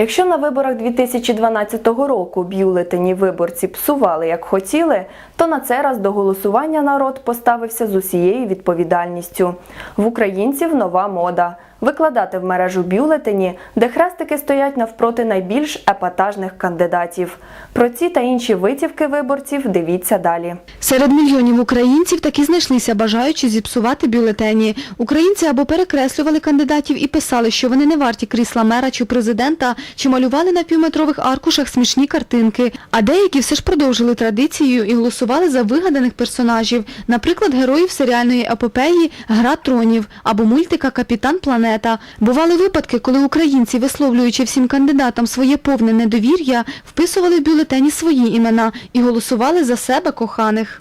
Якщо на виборах 2012 року бюлетені виборці псували як хотіли, то на цей раз до голосування народ поставився з усією відповідальністю. В українців нова мода викладати в мережу бюлетені, де хрестики стоять навпроти найбільш епатажних кандидатів. Про ці та інші витівки виборців дивіться далі. Серед мільйонів українців таки знайшлися бажаючі зіпсувати бюлетені. Українці або перекреслювали кандидатів і писали, що вони не варті крісла мера чи президента, чи малювали на півметрових аркушах смішні картинки. А деякі все ж продовжили традицію і голосували за вигаданих персонажів, наприклад, героїв серіальної епопеї Гра тронів або мультика Капітан Планета. Бували випадки, коли українці, висловлюючи всім кандидатам своє повне недовір'я, вписували в бюлетені свої імена і голосували за себе коханих.